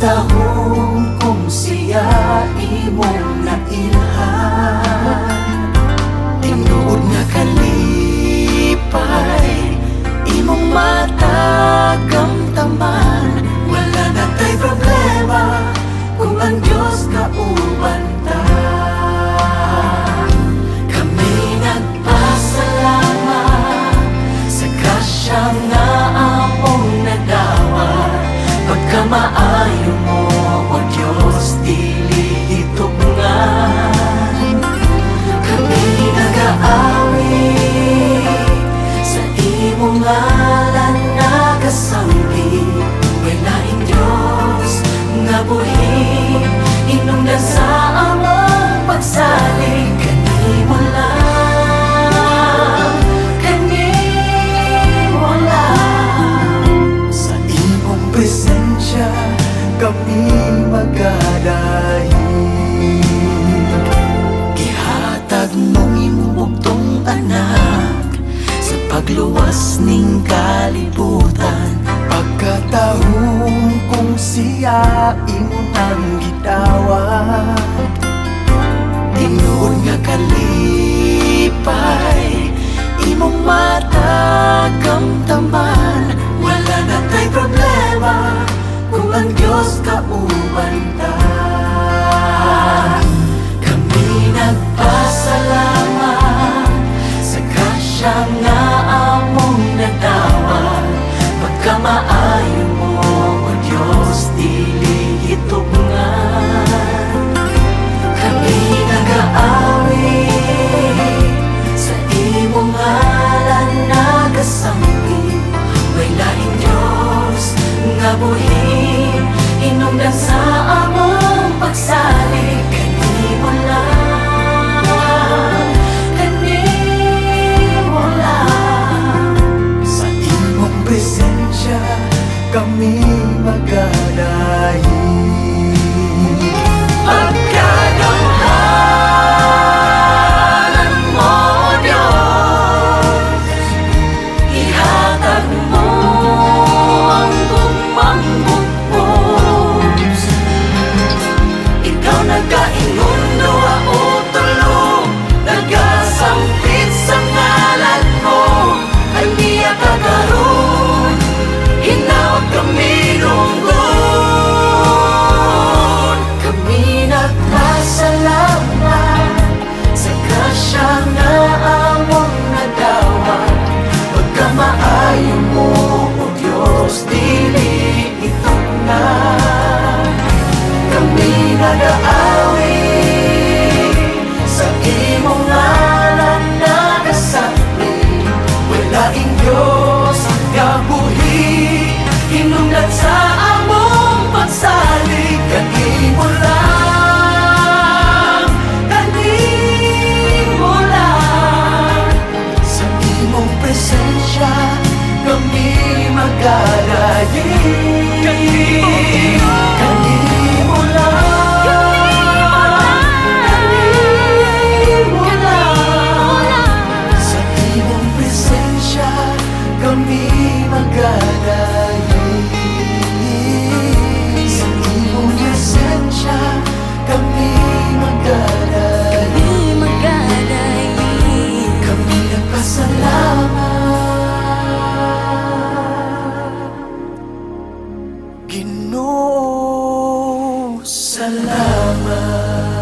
the huu Kami magadahi Gihatag mong imong bugtong anak Sa pagluwas ning kalibutan. Pagkatahong kung siya imo nang gitawat Tinuod nga kalipay Imong matagamtaman Wala ang Diyos kauban ta Kami nagpasalamat Sa grasya nga among nadawa. Pagkamaayo mo, O Diyos, dili hitugnan kami nag-aawi Sa imong ngalan nagasambi Way laing Diyos nga buhi magkalayo ayaw mo, O Diyos, di bersama